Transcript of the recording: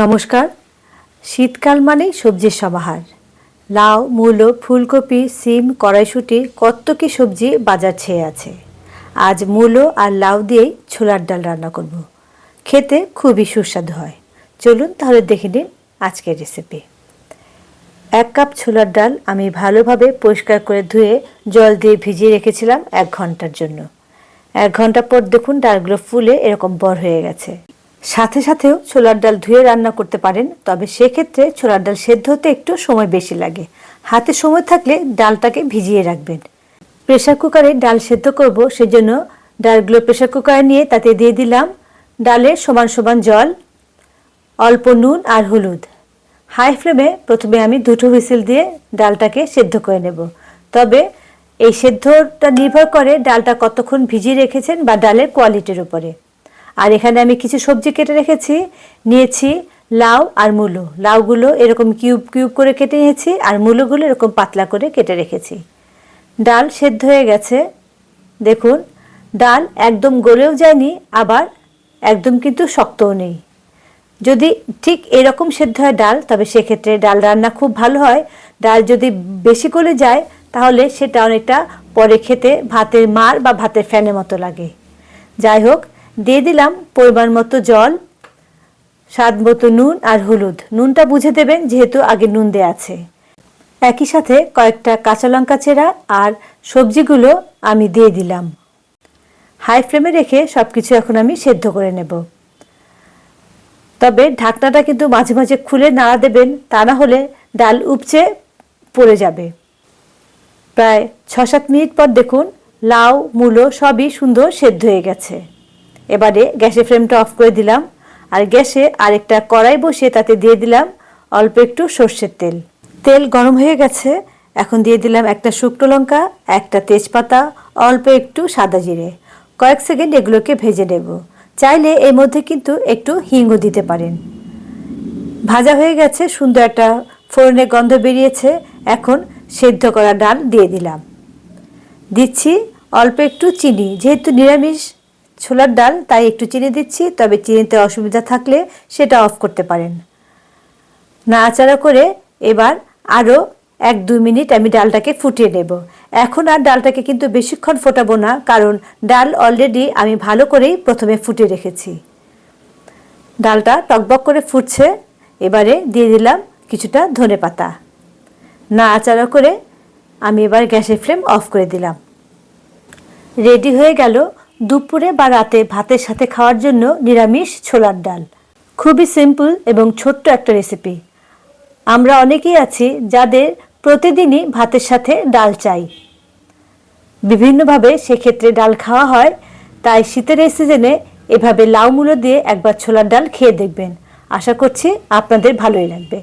নমস্কার। শীতকাল মানেই সবজির সমাহার। লাউ, মূলো, ফুলকপি, সিম, কড়াইশুঁটি কত কি সবজি বাজার ছেয়ে আছে। আজ মূলো আর লাউ দিয়েই ছোলার ডাল রান্না করব। খেতে খুবই সুস্বাদু হয়। চলুন তাহলে দেখে নিন আজকের রেসিপি এক কাপ ছোলার ডাল আমি ভালোভাবে পরিষ্কার করে ধুয়ে জল দিয়ে ভিজিয়ে রেখেছিলাম এক ঘণ্টার জন্য। এক ঘণ্টা পর দেখুন ডালগুলো ফুলে এরকম বড় হয়ে গেছে। সাথে সাথেও ছোলার ডাল ধুয়ে রান্না করতে পারেন, তবে সেক্ষেত্রে ছোলার ডাল সেদ্ধ হতে একটু সময় বেশি লাগে। হাতে সময় থাকলে ডালটাকে ভিজিয়ে রাখবেন। প্রেশার কুকারে ডাল সেদ্ধ করব, সেজন্য ডালগুলো প্রেশার কুকারে নিয়ে তাতে দিয়ে দিলাম ডালের সমান সমান জল, অল্প নুন আর হলুদ। হাই ফ্লেমে প্রথমে আমি দুটো হুইসেল দিয়ে ডালটাকে সেদ্ধ করে নেব। তবে এই সেদ্ধটা নির্ভর করে ডালটা কতক্ষণ ভিজিয়ে রেখেছেন বা ডালের কোয়ালিটির উপরে। আর এখানে আমি কিছু সবজি কেটে রেখেছি, নিয়েছি লাউ আর মূলো। লাউগুলো এরকম কিউব কিউব করে কেটে নিয়েছি আর মূলোগুলো এরকম পাতলা করে কেটে রেখেছি। ডাল সেদ্ধ হয়ে গেছে। দেখুন, ডাল একদম গলেও যায়নি, আবার একদম কিন্তু শক্তও নেই। যদি ঠিক এরকম সেদ্ধ হয় ডাল, তবে সেক্ষেত্রে ডাল রান্না খুব ভালো হয়। ডাল যদি বেশি করে যায়, তাহলে সেটা অনেকটা পরে খেতে ভাতের মার বা ভাতের ফ্যানের মতো লাগে। যাই হোক দিয়ে দিলাম পরিমাণ মতো জল, স্বাদ মতো নুন আর হলুদ। নুনটা বুঝে দেবেন যেহেতু আগে নুন দেওয়া আছে। একই সাথে কয়েকটা কাঁচা লঙ্কা চেরা আর সবজিগুলো আমি দিয়ে দিলাম। হাই ফ্লেমে রেখে সব কিছু এখন আমি সেদ্ধ করে নেব। তবে ঢাকনাটা কিন্তু মাঝে মাঝে খুলে নাড়া দেবেন, তা না হলে ডাল উপচে পড়ে যাবে। প্রায় ছ সাত মিনিট পর দেখুন, লাউ, মূলো সবই সুন্দর সেদ্ধ হয়ে গেছে। এবারে গ্যাসের ফ্লেমটা অফ করে দিলাম আর গ্যাসে আরেকটা কড়াই বসিয়ে তাতে দিয়ে দিলাম অল্প একটু সর্ষের তেল। তেল গরম হয়ে গেছে, এখন দিয়ে দিলাম একটা শুকনো লঙ্কা, একটা তেজপাতা, অল্প একটু সাদা জিরে। কয়েক সেকেন্ড এগুলোকে ভেজে নেব। চাইলে এর মধ্যে কিন্তু একটু হিংও দিতে পারেন। ভাজা হয়ে গেছে, সুন্দর একটা ফোড়নের গন্ধ বেরিয়েছে, এখন সেদ্ধ করা ডাল দিয়ে দিলাম। দিচ্ছি অল্প একটু চিনি, যেহেতু নিরামিষ ছোলার ডাল, তাই একটু চিনি দিচ্ছি, তবে চিনিতে অসুবিধা থাকলে সেটা অফ করতে পারেন। নাড়াচাড়া করে এবার আরও এক দুই মিনিট আমি ডালটাকে ফুটিয়ে নেব। এখন আর ডালটাকে কিন্তু বেশিক্ষণ ফোটাবো না, কারণ ডাল অলরেডি আমি ভালো করেই প্রথমে ফুটিয়ে রেখেছি। ডালটা টকবক করে ফুটছে, এবারে দিয়ে দিলাম কিছুটা ধনে পাতা। নাড়াচাড়া করে আমি এবার গ্যাসের ফ্লেম অফ করে দিলাম। রেডি হয়ে গেল দুপুরে বা রাতে ভাতের সাথে খাওয়ার জন্য নিরামিষ ছোলার ডাল। খুবই সিম্পল এবং ছোট্ট একটা রেসিপি আমরা অনেকেই আছি যাদের প্রতিদিনই ভাতের সাথে ডাল চাই। বিভিন্নভাবে সেক্ষেত্রে ডাল খাওয়া হয়, তাই শীতের এই সিজনে এভাবে লাউ মূলো দিয়ে একবার ছোলার ডাল খেয়ে দেখবেন। আশা করছি আপনাদের ভালোই লাগবে।